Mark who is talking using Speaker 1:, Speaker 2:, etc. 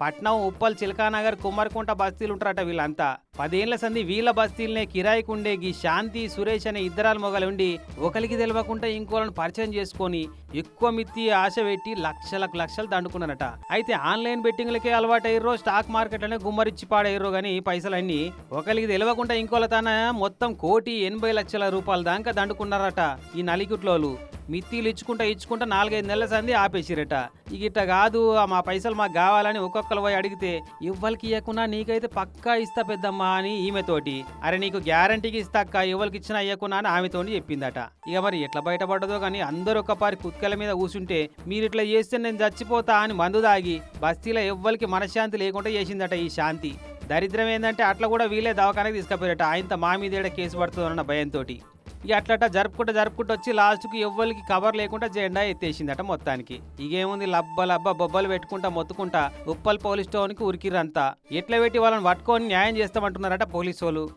Speaker 1: పట్నం ఉప్పల్ చిలకానగర్ కుమ్మరికుంట బస్తీలు ఉంటారట వీళ్ళంతా. పదేళ్ళ సంది వీళ్ళ బస్తీలనే కిరాయికి ఉండే గీ శాంతి సురేష్ అనే ఇద్దరాలు మొగలుండి ఒకరికి తెలియకుండా ఇంకోళ్ళని పరిచయం చేసుకొని ఎక్కువ మిత్తి ఆశ పెట్టి లక్షలకు లక్షలు దండుకున్నారట. అయితే ఆన్లైన్ బెట్టింగ్లకే అలవాటయ్యారో స్టాక్ మార్కెట్లోనే గుమ్మరిచ్చి పాడయ్యారో గానీ పైసలన్నీ ఒకరికి తెలియకుండా ఇంకోళ్ళ తన మొత్తం కోటి ఎనభై లక్షల రూపాయల దాకా దండుకున్నారట ఈ నలిగుట్లోలు. మిత్తిలు ఇచ్చుకుంటా ఇచ్చుకుంటా నాలుగైదు నెలల సంది ఆపేసిరట. ఇక ఇట్ట కాదు మా పైసలు మాకు కావాలని ఒక్కొక్కరు పోయి అడిగితే ఇవ్వలకి ఇవ్వకుండా నీకైతే పక్కా ఇస్తా పెద్దమ్మా అని ఈమెతోటి అరే నీకు గ్యారంటీకి ఇస్తా ఎవరికి ఇచ్చిన ఇచ్చినా అని ఆమెతోని చెప్పిందట. ఇక మరి ఎట్లా బయటపడ్డదో కానీ అందరూ ఒకపారి కుత్కల మీద కూర్చుంటే మీరు ఇట్లా చేస్తే నేను చచ్చిపోతా అని మందు దాగి బస్తీలో ఎవ్వరికి మనశ్శాంతి లేకుండా చేసిందట ఈ శాంతి. దరిద్రం ఏంటంటే అట్లా కూడా వీలే దవాఖానకి తీసుకుపోయారట. ఆయనతో మా మీద ఏడ కేసు పడుతుందన్న భయంతో ఇక అట్లట జరుపుకుంటూ జరుపుకుంటూ వచ్చి లాస్ట్కి ఎవ్వరికి కవర్ లేకుండా జెండా ఎత్తేసిందట మొత్తానికి. ఇగేముంది లబ్బ లబ్బ బొబ్బలు పెట్టుకుంటా మొత్తుకుంటా ఉప్పల్ పోలీస్ స్టోన్కి ఉరికిరంతా ఎట్లా పెట్టి వాళ్ళని పట్టుకొని న్యాయం చేస్తామంటున్నారట పోలీసు వాళ్ళు